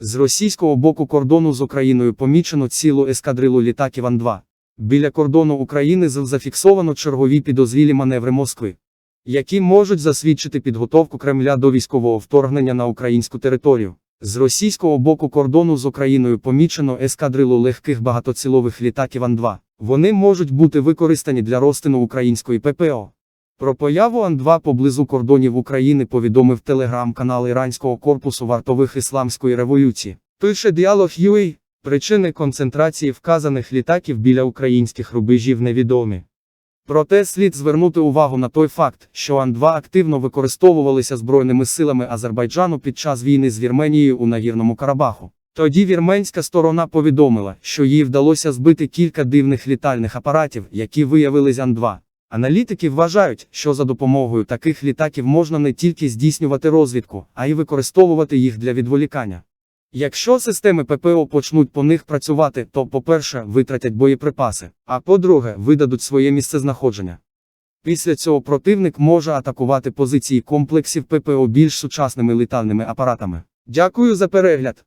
З російського боку кордону з Україною помічено цілу ескадрилу літаків Ан-2. Біля кордону України зафіксовано чергові підозрілі маневри Москви, які можуть засвідчити підготовку Кремля до військового вторгнення на українську територію. З російського боку кордону з Україною помічено ескадрилу легких багатоцілових літаків Ан-2. Вони можуть бути використані для розтину української ППО. Про появу Ан-2 поблизу кордонів України повідомив телеграм-канал Іранського корпусу вартових Ісламської революції. Пише діалог UA. Причини концентрації вказаних літаків біля українських рубежів невідомі. Проте слід звернути увагу на той факт, що Ан-2 активно використовувалися збройними силами Азербайджану під час війни з Вірменією у Нагірному Карабаху. Тоді вірменська сторона повідомила, що їй вдалося збити кілька дивних літальних апаратів, які виявились Ан-2. Аналітики вважають, що за допомогою таких літаків можна не тільки здійснювати розвідку, а й використовувати їх для відволікання. Якщо системи ППО почнуть по них працювати, то, по-перше, витратять боєприпаси, а по-друге, видадуть своє місцезнаходження. Після цього противник може атакувати позиції комплексів ППО більш сучасними літальними апаратами. Дякую за перегляд.